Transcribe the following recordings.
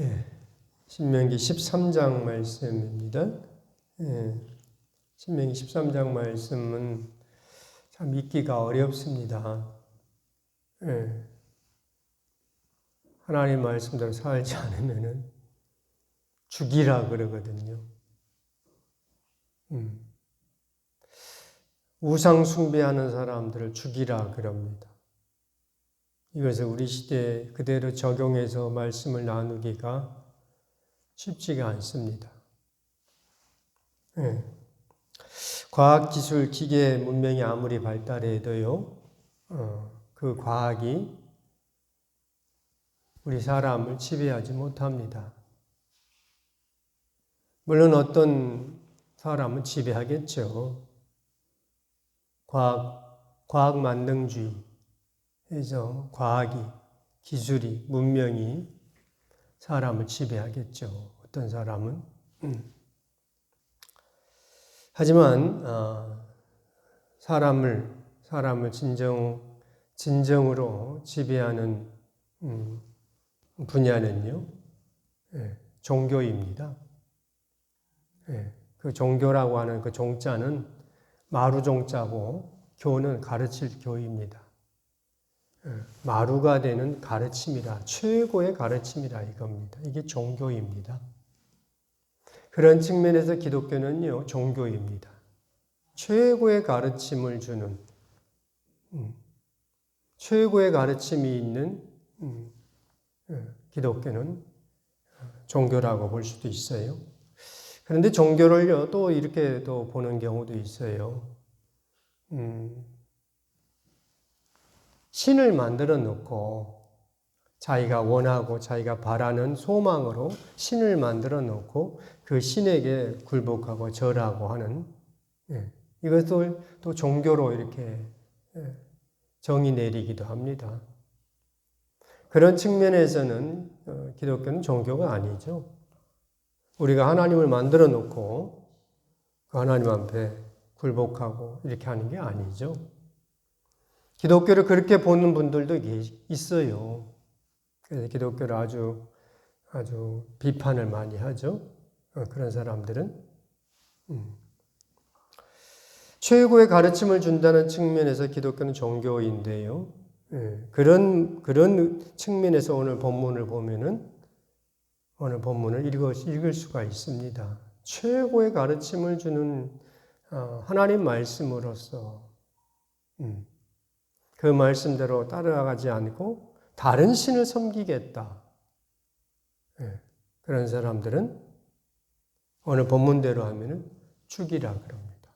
예, 신명기 13장 말씀입니다. 예, 신명기 13장 말씀은 참 읽기가 어렵습니다. 예, 하나님 말씀대로 살지 않으면은 죽이라 그러거든요. 음. 우상 숭배하는 사람들을 죽이라 그럽니다. 이것을 우리 시대에 그대로 적용해서 말씀을 나누기가 쉽지가 않습니다. 네. 과학, 기술, 기계, 문명이 아무리 발달해도요, 어, 그 과학이 우리 사람을 지배하지 못합니다. 물론 어떤 사람은 지배하겠죠. 과학, 과학 만능주의, 해서 과학이, 기술이, 문명이 사람을 지배하겠죠. 어떤 사람은. 음. 하지만 어, 사람을 사람을 진정 진정으로 지배하는 음, 분야는요 예, 종교입니다. 예, 그 종교라고 하는 그 종자는 마루 종자고 교는 가르칠 교입니다. 예, 마루가 되는 가르침이라 최고의 가르침이라 이겁니다. 이게 종교입니다. 그런 측면에서 기독교는요 종교입니다. 최고의 가르침을 주는 음, 최고의 가르침이 있는 음, 예, 기독교는 종교라고 볼 수도 있어요. 그런데 종교를요 또 이렇게 또 보는 경우도 있어요. 음, 신을 만들어 놓고 자기가 원하고 자기가 바라는 소망으로 신을 만들어 놓고 그 신에게 굴복하고 절하고 하는 예, 이것을 또 종교로 이렇게 예, 정의 내리기도 합니다. 그런 측면에서는 어, 기독교는 종교가 아니죠. 우리가 하나님을 만들어 놓고 그 하나님 앞에 굴복하고 이렇게 하는 게 아니죠. 기독교를 그렇게 보는 분들도 있어요. 그래서 기독교를 아주 아주 비판을 많이 하죠. 어, 그런 사람들은 음. 최고의 가르침을 준다는 측면에서 기독교는 종교인데요. 예, 그런 그런 측면에서 오늘 본문을 보면은 오늘 본문을 읽어, 읽을 수가 있습니다. 최고의 가르침을 주는 어, 하나님 말씀으로서 음. 그 말씀대로 따라가지 않고 다른 신을 섬기겠다. 예, 그런 사람들은 오늘 본문대로 하면은 죽이라 그럽니다.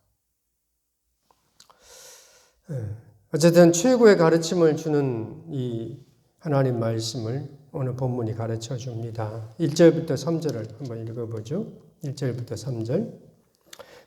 예, 어쨌든 최고의 가르침을 주는 이 하나님 말씀을 오늘 본문이 가르쳐 줍니다. 1절부터 3절을 한번 읽어보죠. 1절부터 3절.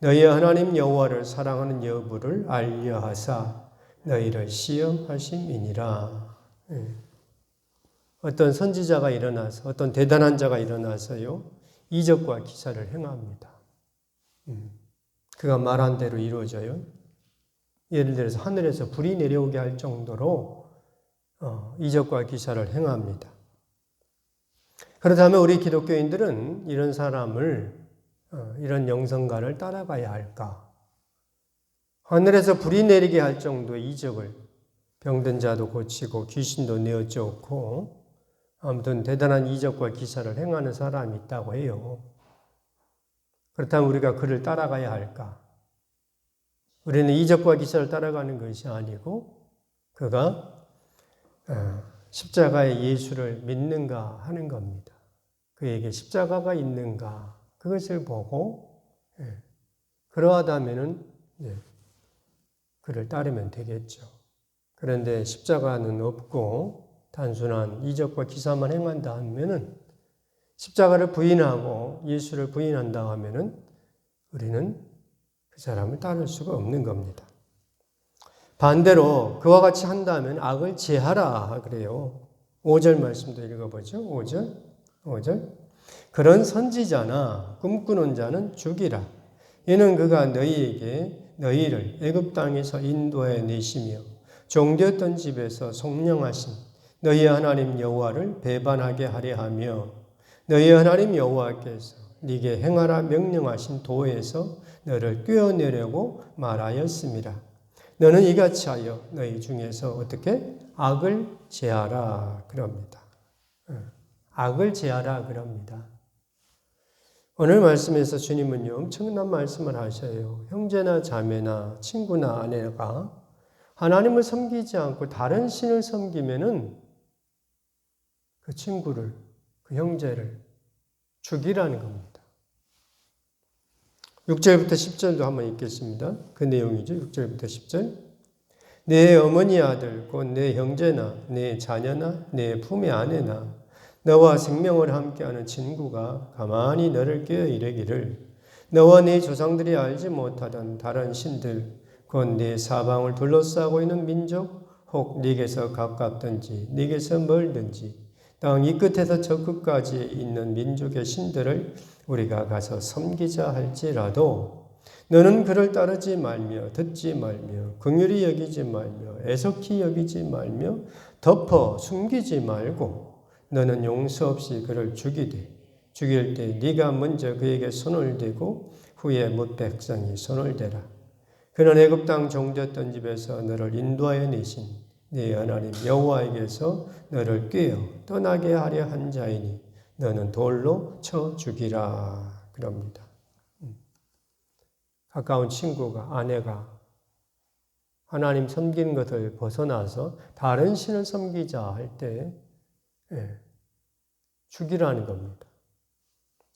너희 하나님 여호와를 사랑하는 여부를 알려하사 너희를 시험하심이니라. 예. 어떤 선지자가 일어나서 어떤 대단한 자가 일어나서요 이적과 기사를 행합니다. 음. 그가 말한 대로 이루어져요. 예를 들어서 하늘에서 불이 내려오게 할 정도로 어, 이적과 기사를 행합니다. 그렇다면 우리 기독교인들은 이런 사람을 어, 이런 영성가를 따라가야 할까? 하늘에서 불이 내리게 할 정도의 이적을 병든 자도 고치고 귀신도 내어 쫓고 아무튼 대단한 이적과 기사를 행하는 사람이 있다고 해요. 그렇다면 우리가 그를 따라가야 할까? 우리는 이적과 기사를 따라가는 것이 아니고 그가 어, 십자가의 예수를 믿는가 하는 겁니다. 그에게 십자가가 있는가 그것을 보고 예, 그러하다면은 예, 그를 따르면 되겠죠. 그런데 십자가는 없고 단순한 이적과 기사만 행한다 하면은 십자가를 부인하고 예수를 부인한다 하면은 우리는 그 사람을 따를 수가 없는 겁니다. 반대로 그와 같이 한다면 악을 제하라 그래요. 5절 말씀도 읽어보죠. 5절. 5절. 그런 선지자나 꿈꾸는 자는 죽이라. 이는 그가 너희에게 너희를 애굽 땅에서 인도해 내시며 종되었던 집에서 속령하신 너희 하나님 여호와를 배반하게 하려 하며 너희 하나님 여호와께서 네게 행하라 명령하신 도에서 너를 꿰어내려고 말하였습니다. 너는 이같이 하여 너희 중에서 어떻게 악을 제하라 그럽니다. 악을 제하라 그럽니다. 오늘 말씀에서 주님은요 엄청난 말씀을 하셔요. 형제나 자매나 친구나 아내가 하나님을 섬기지 않고 다른 신을 섬기면은 그 친구를 그 형제를 죽이라는 겁니다. 6절부터 10절도 한번 읽겠습니다. 그 내용이죠. 6절부터 10절. 내 어머니 아들 곧 내 형제나 내 자녀나 내 품의 아내나 너와 생명을 함께하는 친구가 가만히 너를 깨어 이르기를 너와 네 조상들이 알지 못하던 다른 신들 곧네 사방을 둘러싸고 있는 민족 혹 네게서 가깝든지 네게서 멀든지 땅 이 끝에서 저 끝까지 있는 민족의 신들을 우리가 가서 섬기자 할지라도 너는 그를 따르지 말며 듣지 말며 긍휼히 여기지 말며 애석히 여기지 말며 덮어 숨기지 말고 너는 용서 없이 그를 죽이되 죽일 때 네가 먼저 그에게 손을 대고 후에 못 백성이 손을 대라. 그는 애굽 땅 종되었던 집에서 너를 인도하여 내신 네 하나님 여호와에게서 너를 꿰어 떠나게 하려 한 자이니 너는 돌로 쳐 죽이라 그럽니다. 음. 가까운 친구가 아내가 하나님 섬기는 것을 벗어나서 다른 신을 섬기자 할때 예, 죽이라는 겁니다.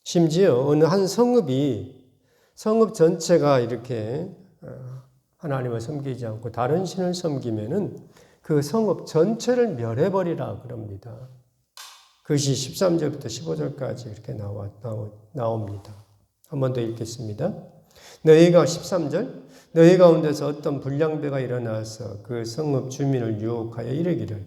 심지어 어느 한 성읍이 성읍 전체가 이렇게 어, 하나님을 섬기지 않고 다른 신을 섬기면은 그 성읍 전체를 멸해버리라 그럽니다. 그것이 13절부터 15절까지 이렇게 나와, 나옵니다. 한 번 더 읽겠습니다. 너희가 13절 너희 가운데서 어떤 불량배가 일어나서 그 성읍 주민을 유혹하여 이르기를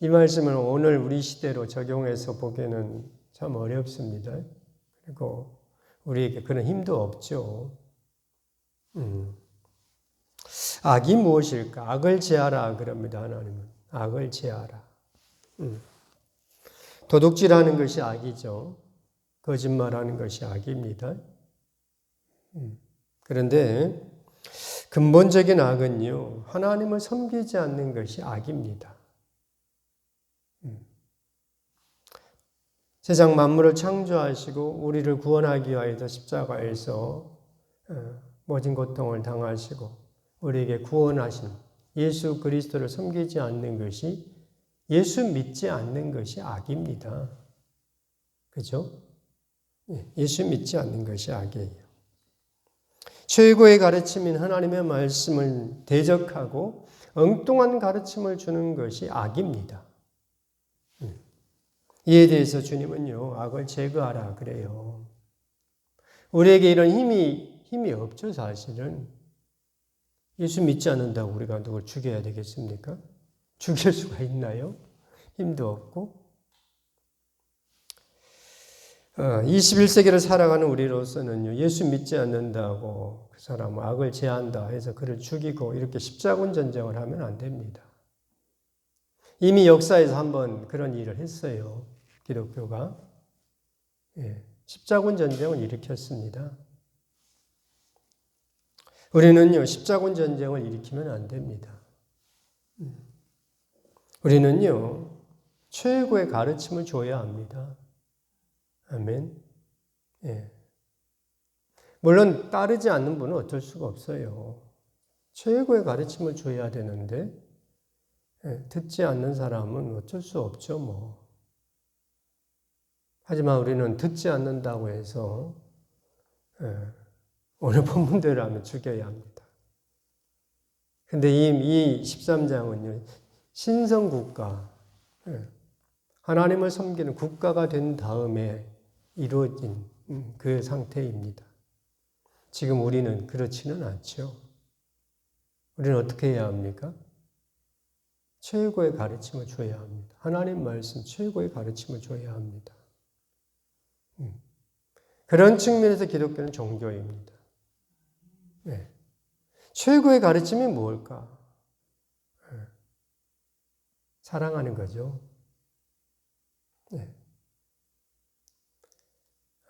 이 말씀을 오늘 우리 시대로 적용해서 보기에는 참 어렵습니다. 그리고 우리에게 그런 힘도 없죠. 음. 악이 무엇일까? 악을 제하라 그럽니다. 하나님은 악을 제하라. 음. 도둑질하는 것이 악이죠. 거짓말하는 것이 악입니다. 음. 그런데 근본적인 악은요, 하나님을 섬기지 않는 것이 악입니다. 세상 만물을 창조하시고 우리를 구원하기 위하여 십자가에서 어, 모진 고통을 당하시고 우리에게 구원하신 예수 그리스도를 섬기지 않는 것이 예수 믿지 않는 것이 악입니다. 그죠? 예, 예수 믿지 않는 것이 악이에요. 최고의 가르침인 하나님의 말씀을 대적하고 엉뚱한 가르침을 주는 것이 악입니다. 이에 대해서 주님은요, 악을 제거하라 그래요. 우리에게 이런 힘이, 힘이 없죠, 사실은. 예수 믿지 않는다고 우리가 누굴 죽여야 되겠습니까? 죽일 수가 있나요? 힘도 없고. 어, 21세기를 살아가는 우리로서는요, 예수 믿지 않는다고 그 사람은 악을 제한다 해서 그를 죽이고 이렇게 십자군 전쟁을 하면 안 됩니다. 이미 역사에서 한번 그런 일을 했어요. 기독교가 예, 십자군 전쟁을 일으켰습니다. 우리는요, 십자군 전쟁을 일으키면 안 됩니다. 음. 우리는요, 최고의 가르침을 줘야 합니다. 아멘. 예. 물론 따르지 않는 분은 어쩔 수가 없어요. 최고의 가르침을 줘야 되는데 예, 듣지 않는 사람은 어쩔 수 없죠, 뭐. 하지만 우리는 듣지 않는다고 해서 예, 오늘 본문대로 하면 죽여야 합니다. 근데 이, 이 13장은요, 신성국가, 예, 하나님을 섬기는 국가가 된 다음에 이루어진 음, 그 상태입니다. 지금 우리는 그렇지는 않죠. 우리는 어떻게 해야 합니까? 최고의 가르침을 줘야 합니다. 하나님 말씀 최고의 가르침을 줘야 합니다. 음. 그런 측면에서 기독교는 종교입니다. 네. 최고의 가르침이 뭘까? 네. 사랑하는 거죠. 네.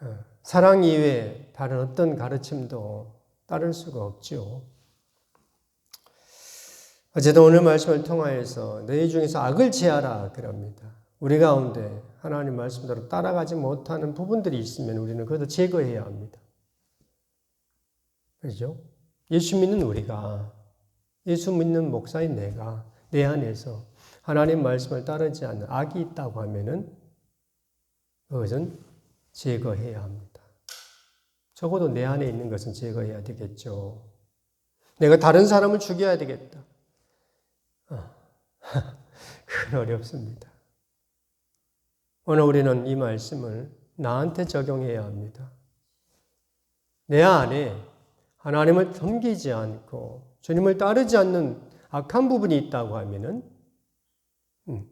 어, 사랑 이외에 다른 어떤 가르침도 따를 수가 없죠. 어쨌든 오늘 말씀을 통하여서 너희 중에서 악을 제하라 그럽니다. 우리 가운데 하나님 말씀대로 따라가지 못하는 부분들이 있으면 우리는 그것도 제거해야 합니다. 그렇죠? 예수 믿는 우리가 예수 믿는 목사인 내가 내 안에서 하나님 말씀을 따르지 않는 악이 있다고 하면은 그것은 제거해야 합니다. 적어도 내 안에 있는 것은 제거해야 되겠죠. 내가 다른 사람을 죽여야 되겠다. 아, 그건 어렵습니다. 오늘 우리는 이 말씀을 나한테 적용해야 합니다. 내 안에 하나님을 섬기지 않고 주님을 따르지 않는 악한 부분이 있다고 하면은 음,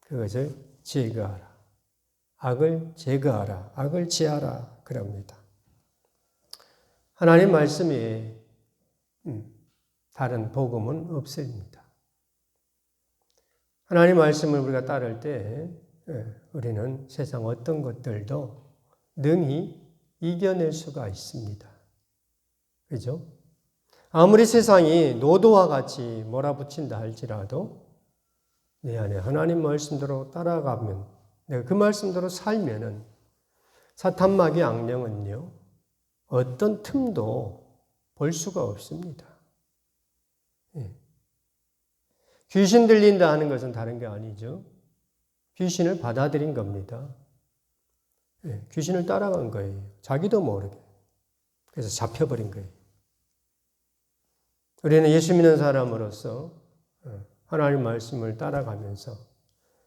그것을 제거하라. 악을 제거하라. 악을 제하라. 그럽니다. 하나님 말씀에 음, 다른 복음은 없습니다. 하나님 말씀을 우리가 따를 때 예, 우리는 세상 어떤 것들도 능히 이겨낼 수가 있습니다. 그죠? 아무리 세상이 노도와 같이 몰아붙인다 할지라도 내 안에 하나님 말씀대로 따라가면 내가 그 말씀대로 살면은 사탄마귀 악령은요 어떤 틈도 볼 수가 없습니다. 예. 귀신 들린다 하는 것은 다른 게 아니죠. 귀신을 받아들인 겁니다. 예, 귀신을 따라간 거예요. 자기도 모르게. 그래서 잡혀버린 거예요. 우리는 예수 믿는 사람으로서 어, 하나님 말씀을 따라가면서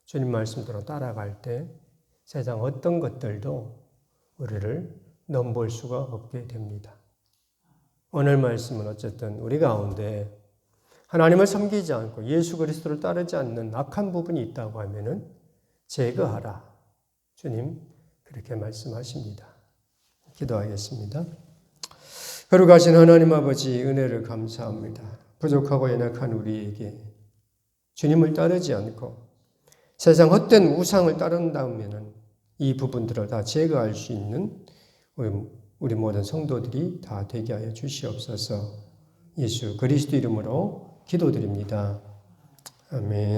주님 말씀대로 따라갈 때 세상 어떤 것들도 우리를 넘볼 수가 없게 됩니다. 오늘 말씀은 어쨌든 우리 가운데 하나님을 섬기지 않고 예수 그리스도를 따르지 않는 악한 부분이 있다고 하면은 제거하라. 주님 그렇게 말씀하십니다. 기도하겠습니다. 거룩하신 하나님 아버지 은혜를 감사합니다. 부족하고 연약한 우리에게 주님을 따르지 않고 세상 헛된 우상을 따른다면 이 부분들을 다 제거할 수 있는 우리 모든 성도들이 다 되게 하여 주시옵소서 예수 그리스도 이름으로 기도드립니다. 아멘.